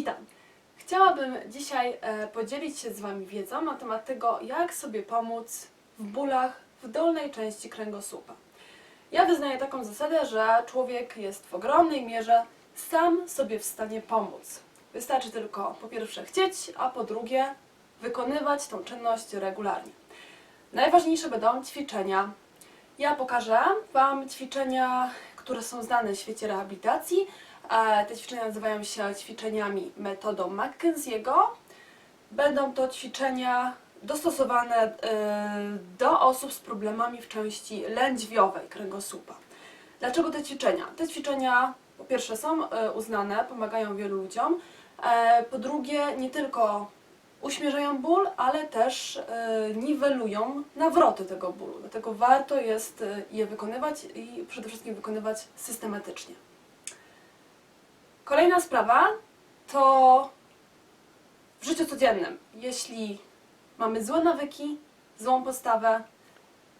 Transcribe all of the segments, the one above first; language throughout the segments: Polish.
Witam. Chciałabym dzisiaj e, podzielić się z Wami wiedzą na temat tego, jak sobie pomóc w bólach w dolnej części kręgosłupa. Ja wyznaję taką zasadę, że człowiek jest w ogromnej mierze sam sobie w stanie pomóc. Wystarczy tylko po pierwsze chcieć, a po drugie wykonywać tą czynność regularnie. Najważniejsze będą ćwiczenia. Ja pokażę Wam ćwiczenia, które są znane w świecie rehabilitacji. Te ćwiczenia nazywają się ćwiczeniami metodą Mackenzie'ego. Będą to ćwiczenia dostosowane e, do osób z problemami w części lędźwiowej kręgosłupa. Dlaczego te ćwiczenia? Te ćwiczenia po pierwsze są e, uznane, pomagają wielu ludziom. E, Po drugie, nie tylko uśmierzają ból, ale też e, niwelują nawroty tego bólu. Dlatego warto jest je wykonywać i przede wszystkim wykonywać systematycznie. Kolejna sprawa to w życiu codziennym. Jeśli mamy złe nawyki, złą postawę,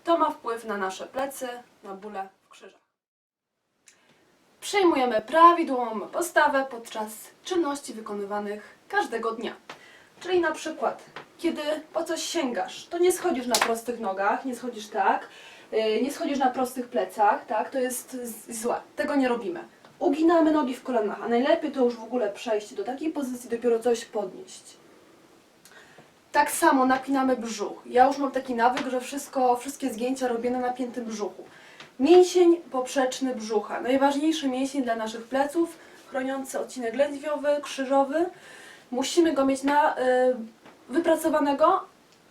to ma wpływ na nasze plecy, na bóle w krzyżach. Przyjmujemy prawidłową postawę podczas czynności wykonywanych każdego dnia. Czyli na przykład, kiedy po coś sięgasz, to nie schodzisz na prostych nogach, nie schodzisz tak, yy, nie schodzisz na prostych plecach, tak, to jest złe. Tego nie robimy. Uginamy nogi w kolanach, a najlepiej to już w ogóle przejść do takiej pozycji, dopiero coś podnieść. Tak samo napinamy brzuch. Ja już mam taki nawyk, że wszystko, wszystkie zgięcia robię na napiętym brzuchu. Mięsień poprzeczny brzucha. Najważniejszy mięsień dla naszych pleców, chroniący odcinek lędźwiowy, krzyżowy. Musimy go mieć na, y, wypracowanego.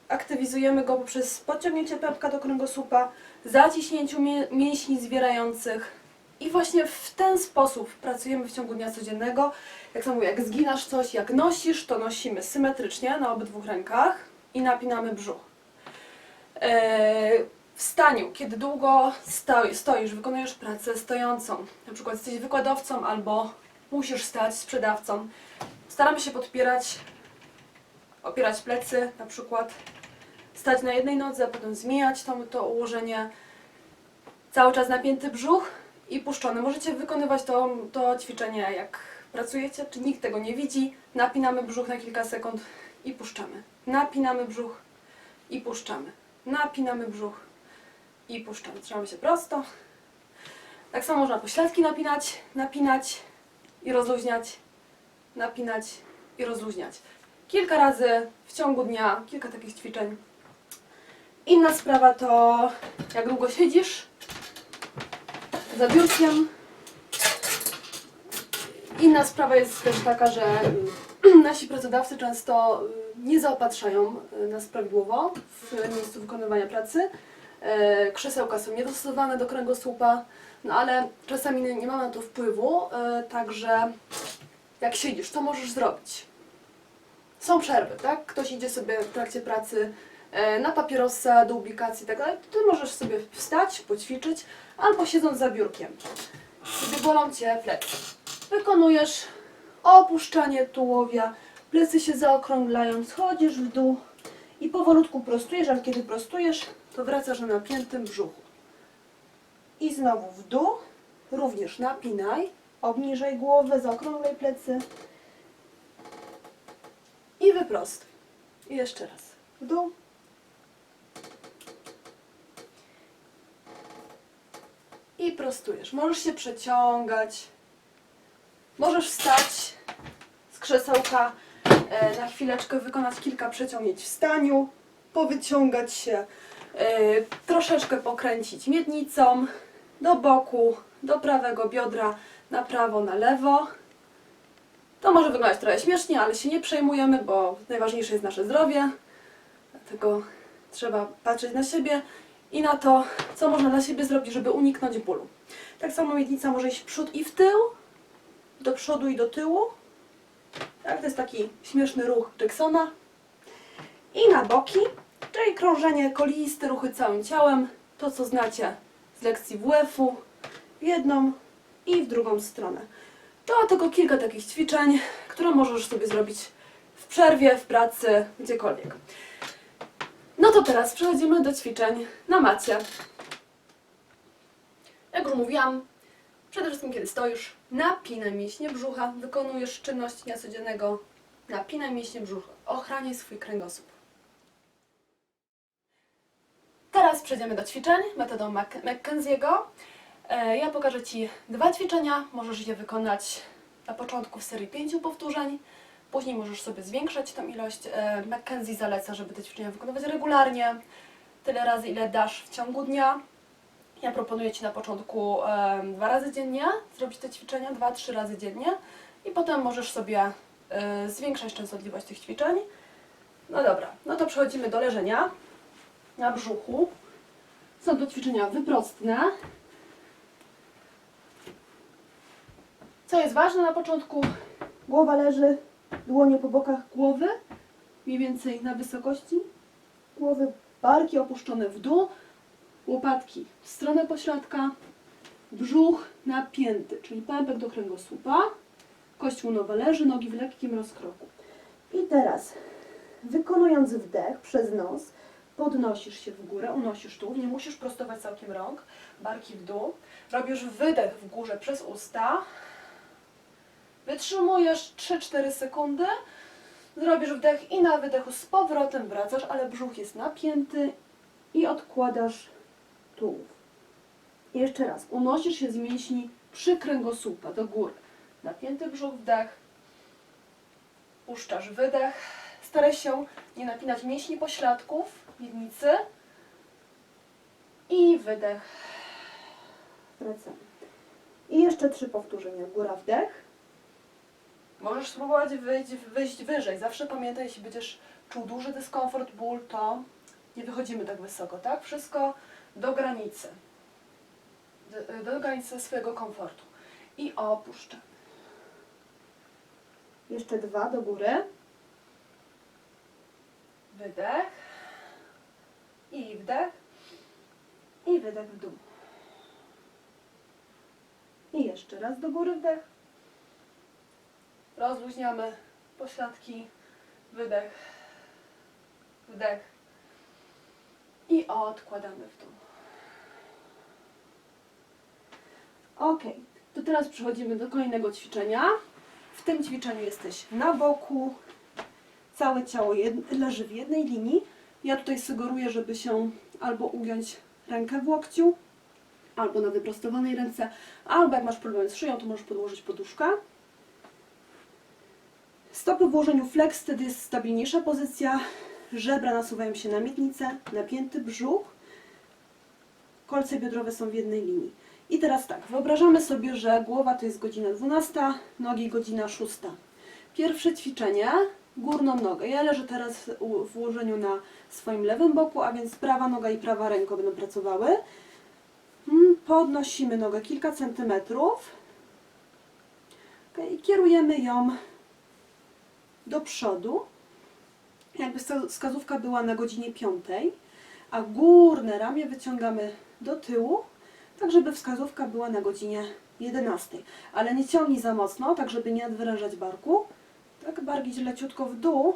Aktywizujemy go poprzez podciągnięcie pępka do kręgosłupa, zaciśnięciu mię- mięśni zwierających. I właśnie w ten sposób pracujemy w ciągu dnia codziennego. Jak samo jak zginasz coś, jak nosisz, to nosimy symetrycznie na obydwu rękach i napinamy brzuch. Eee, w staniu, kiedy długo stoi, stoisz, wykonujesz pracę stojącą, na przykład jesteś wykładowcą albo musisz stać sprzedawcą, staramy się podpierać, opierać plecy na przykład, stać na jednej nodze, potem zmieniać to, to ułożenie, cały czas napięty brzuch i puszczony. Możecie wykonywać to, to ćwiczenie jak pracujecie, czy nikt tego nie widzi. Napinamy brzuch na kilka sekund i puszczamy. Napinamy brzuch i puszczamy. Napinamy brzuch i puszczamy. Trzymamy się prosto. Tak samo można pośladki napinać, napinać i rozluźniać, napinać i rozluźniać. Kilka razy w ciągu dnia, kilka takich ćwiczeń. Inna sprawa to jak długo siedzisz za biurkiem. Inna sprawa jest też taka, że nasi pracodawcy często y, nie zaopatrzają y, nas prawidłowo w miejscu wykonywania pracy. E, Krzesełka są niedostosowane do kręgosłupa, no ale czasami nie mamy na to wpływu, e, także jak siedzisz, co możesz zrobić? Są przerwy, tak? Ktoś idzie sobie w trakcie pracy na papierosa, do ubikacji i tak dalej, ty możesz sobie wstać, poćwiczyć, albo siedząc za biurkiem. Gdy bolą Cię plecy. Wykonujesz opuszczanie tułowia, plecy się zaokrąglają, schodzisz w dół i powolutku prostujesz, ale kiedy prostujesz, to wracasz na napiętym brzuchu. I znowu w dół, również napinaj, obniżaj głowę, zaokrąglej plecy i wyprostuj. I jeszcze raz. W dół. I prostujesz. Możesz się przeciągać. Możesz wstać z krzesełka, e, na chwileczkę wykonać kilka przeciągnięć w staniu, powyciągać się, e, troszeczkę pokręcić miednicą do boku, do prawego biodra, na prawo, na lewo. To może wyglądać trochę śmiesznie, ale się nie przejmujemy, bo najważniejsze jest nasze zdrowie. Dlatego trzeba patrzeć na siebie i na to, co można dla siebie zrobić, żeby uniknąć bólu. Tak samo miednica może iść w przód i w tył, do przodu i do tyłu. Tak, to jest taki śmieszny ruch Jacksona. I na boki, czyli krążenie koliste, ruchy całym ciałem. To, co znacie z lekcji WF-u, w jedną i w drugą stronę. To tylko kilka takich ćwiczeń, które możesz sobie zrobić w przerwie, w pracy, gdziekolwiek. No to teraz przechodzimy do ćwiczeń na macie. Jak już mówiłam, Przede wszystkim, kiedy stoisz, napinaj mięśnie brzucha, wykonujesz czynności dnia codziennego, napinaj mięśnie brzucha, ochraniaj swój kręgosłup. Teraz przejdziemy do ćwiczeń metodą McKenzie'ego. E, Ja pokażę Ci dwa ćwiczenia. Możesz je wykonać na początku w serii pięciu powtórzeń. Później możesz sobie zwiększać tą ilość. E, McKenzie zaleca, żeby te ćwiczenia wykonywać regularnie, tyle razy, ile dasz w ciągu dnia. Ja proponuję Ci na początku dwa razy dziennie zrobić te ćwiczenia, dwa, trzy razy dziennie i potem możesz sobie e, zwiększać częstotliwość tych ćwiczeń. No dobra, no to przechodzimy do leżenia na brzuchu. Są to ćwiczenia wyprostne. Co jest ważne na początku? Głowa leży, dłonie po bokach głowy, mniej więcej na wysokości głowy, barki opuszczone w dół, łopatki w stronę pośladka, brzuch napięty, czyli pępek do kręgosłupa, kość łonowa leży, nogi w lekkim rozkroku. I teraz, wykonując wdech przez nos, podnosisz się w górę, unosisz tułów, nie musisz prostować całkiem rąk, barki w dół. Robisz wydech w górze przez usta, wytrzymujesz 3-4 sekundy, zrobisz wdech i na wydechu z powrotem wracasz, ale brzuch jest napięty i odkładasz tułów. I jeszcze raz, unosisz się z mięśni przy kręgosłupa do góry. Napięty brzuch, wdech, puszczasz wydech. Staraj się nie napinać mięśni pośladków, miednicy. I wydech. Wracamy. I jeszcze trzy powtórzenia. Góra, wdech. Możesz spróbować wyjść, wyjść wyżej. Zawsze pamiętaj, jeśli będziesz czuł duży dyskomfort, ból, to nie wychodzimy tak wysoko, tak? Wszystko do granicy. Do, do granicy swojego komfortu. I opuszczam. Jeszcze dwa do góry. Wydech. I wdech. I wydech w dół. I jeszcze raz do góry wdech. Rozluźniamy pośladki. Wydech. Wdech. I odkładamy w dół. Ok, to teraz przechodzimy do kolejnego ćwiczenia. W tym ćwiczeniu jesteś na boku. Całe ciało leży w jednej linii. Ja tutaj sugeruję, żeby się albo ugiąć rękę w łokciu, albo na wyprostowanej ręce, albo jak masz problem z szyją, to możesz podłożyć poduszkę. Stopy w ułożeniu flex, wtedy jest stabilniejsza pozycja. Żebra nasuwają się na miednicę, napięty brzuch. Kolce biodrowe są w jednej linii. I teraz tak, wyobrażamy sobie, że głowa to jest godzina 12, nogi godzina 6. Pierwsze ćwiczenie, górną nogę. Ja leżę teraz w ułożeniu na swoim lewym boku, a więc prawa noga i prawa ręka będą pracowały. Mm, Podnosimy nogę kilka centymetrów. I kierujemy ją do przodu. Jakby wskazówka była na godzinie 5, a górne ramię wyciągamy do tyłu, tak żeby wskazówka była na godzinie 11. Ale nie ciągnij za mocno, tak żeby nie nadwyrężać barku. Tak, bark leciutko w dół,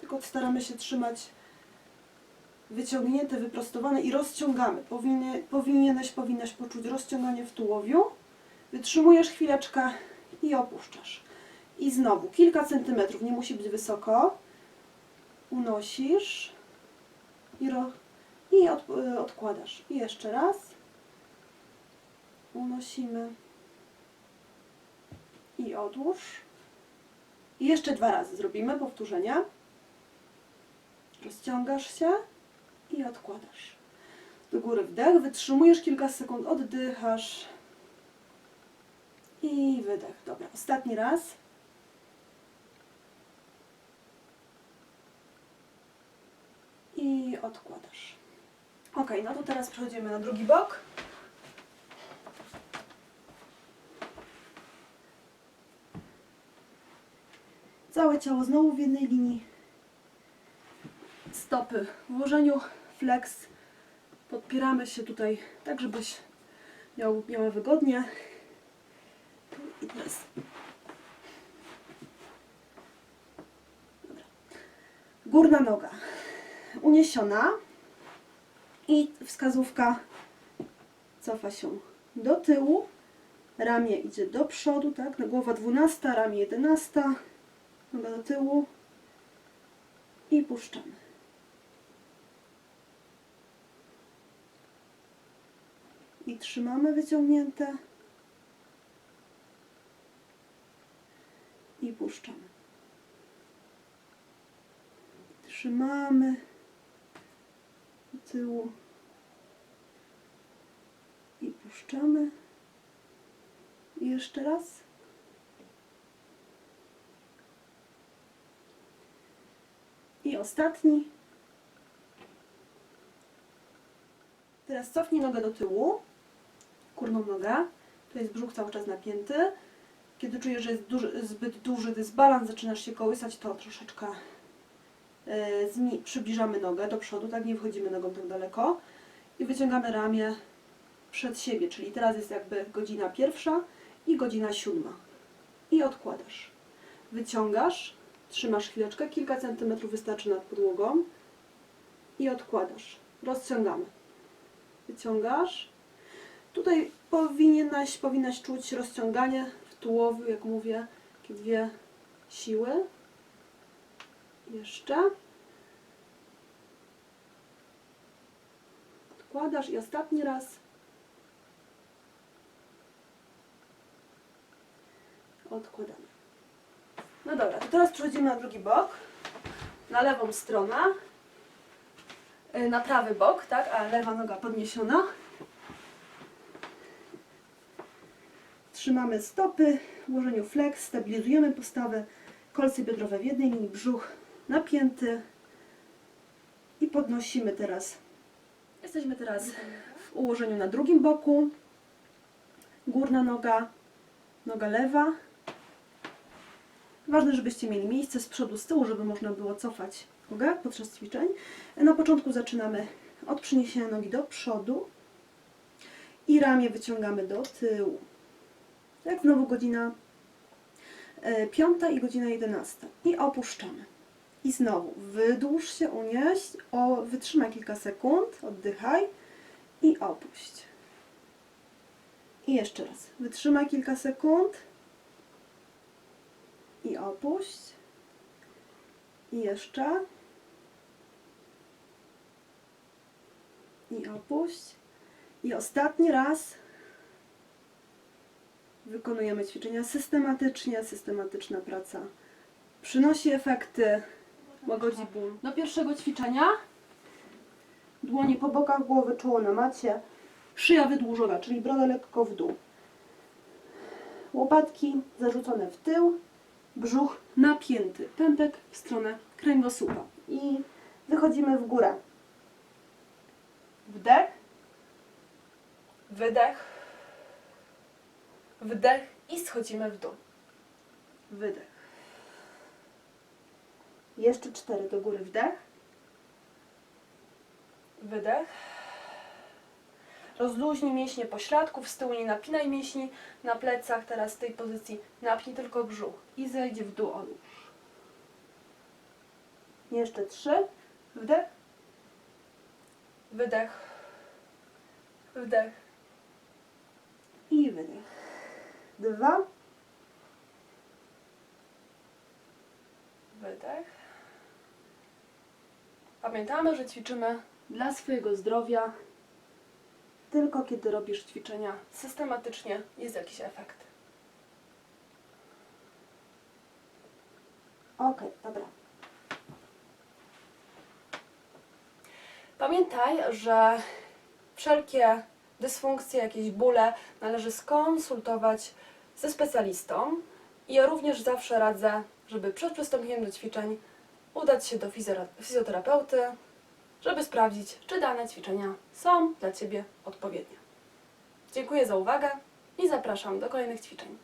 tylko staramy się trzymać wyciągnięte, wyprostowane i rozciągamy. Powinny, powinieneś, powinnaś poczuć rozciąganie w tułowiu. Wytrzymujesz chwileczkę i opuszczasz. I znowu kilka centymetrów, nie musi być wysoko. Unosisz i, ro, i od, odkładasz. I jeszcze raz. Unosimy i odłóż. I jeszcze dwa razy zrobimy powtórzenia. Rozciągasz się i odkładasz. Do góry wdech, wytrzymujesz kilka sekund, oddychasz i wydech. Dobra, ostatni raz. I odkładasz. Ok, no to teraz przechodzimy na drugi bok. Całe ciało znowu w jednej linii. Stopy w ułożeniu flex. Podpieramy się tutaj tak, żebyś miał, miała wygodnie. I teraz. Górna noga uniesiona i wskazówka cofa się do tyłu Ramię idzie do przodu, tak? Na głowa 12, ramię 11, noga do tyłu i puszczamy. I trzymamy wyciągnięte. I puszczamy. Trzymamy tyłu i puszczamy. I jeszcze raz. I ostatni. Teraz cofnij nogę do tyłu, górną nogę. To jest brzuch cały czas napięty. Kiedy czujesz, że jest duży, zbyt duży dysbalans, zaczynasz się kołysać, to troszeczkę przybliżamy nogę do przodu, tak nie wchodzimy nogą tak daleko i wyciągamy ramię przed siebie, czyli teraz jest jakby godzina pierwsza i godzina siódma. I odkładasz. Wyciągasz, trzymasz chwileczkę, kilka centymetrów wystarczy nad podłogą i odkładasz. Rozciągamy. Wyciągasz. Tutaj powinnaś, powinnaś czuć rozciąganie w tułowiu, jak mówię, takie dwie siły. Jeszcze. Odkładasz i ostatni raz. Odkładamy. No dobra, to teraz przechodzimy na drugi bok. Na lewą stronę. Y, Na prawy bok, tak? A lewa noga podniesiona. Trzymamy stopy w ułożeniu flex, stabilizujemy postawę, kolce biodrowe w jednej linii, brzuch napięty i podnosimy teraz. Jesteśmy teraz w ułożeniu na drugim boku. Górna noga, noga lewa. Ważne, żebyście mieli miejsce z przodu, z tyłu, żeby można było cofać nogę podczas ćwiczeń. Na początku zaczynamy od przyniesienia nogi do przodu i ramię wyciągamy do tyłu. Jak znowu godzina e, piąta i godzina jedenasta. I opuszczamy. I znowu wydłuż się, unieś, o, wytrzymaj kilka sekund, oddychaj i opuść. I jeszcze raz. Wytrzymaj kilka sekund i opuść. I jeszcze. I opuść. I ostatni raz wykonujemy ćwiczenia systematycznie, systematyczna praca przynosi efekty, łagodzi ból. Do pierwszego ćwiczenia dłonie po bokach głowy, czoło na macie, szyja wydłużona, czyli broda lekko w dół. Łopatki zarzucone w tył, brzuch napięty, pępek w stronę kręgosłupa. I wychodzimy w górę. Wdech, wydech, wdech i schodzimy w dół. Wydech. Jeszcze cztery do góry wdech. Wydech. Rozluźnij mięśnie pośladków, z tyłu nie napinaj mięśni na plecach. Teraz w tej pozycji napnij tylko brzuch i zejdź w dół odłóż. Jeszcze trzy. Wdech. Wydech. Wdech. I wydech. Dwa. Wydech. Pamiętamy, że ćwiczymy dla swojego zdrowia. Tylko kiedy robisz ćwiczenia systematycznie, jest jakiś efekt. Ok, dobra. Pamiętaj, że wszelkie dysfunkcje, jakieś bóle należy skonsultować ze specjalistą. I ja również zawsze radzę, żeby przed przystąpieniem do ćwiczeń udać się do fizjoterapeuty, żeby sprawdzić, czy dane ćwiczenia są dla Ciebie odpowiednie. Dziękuję za uwagę i zapraszam do kolejnych ćwiczeń.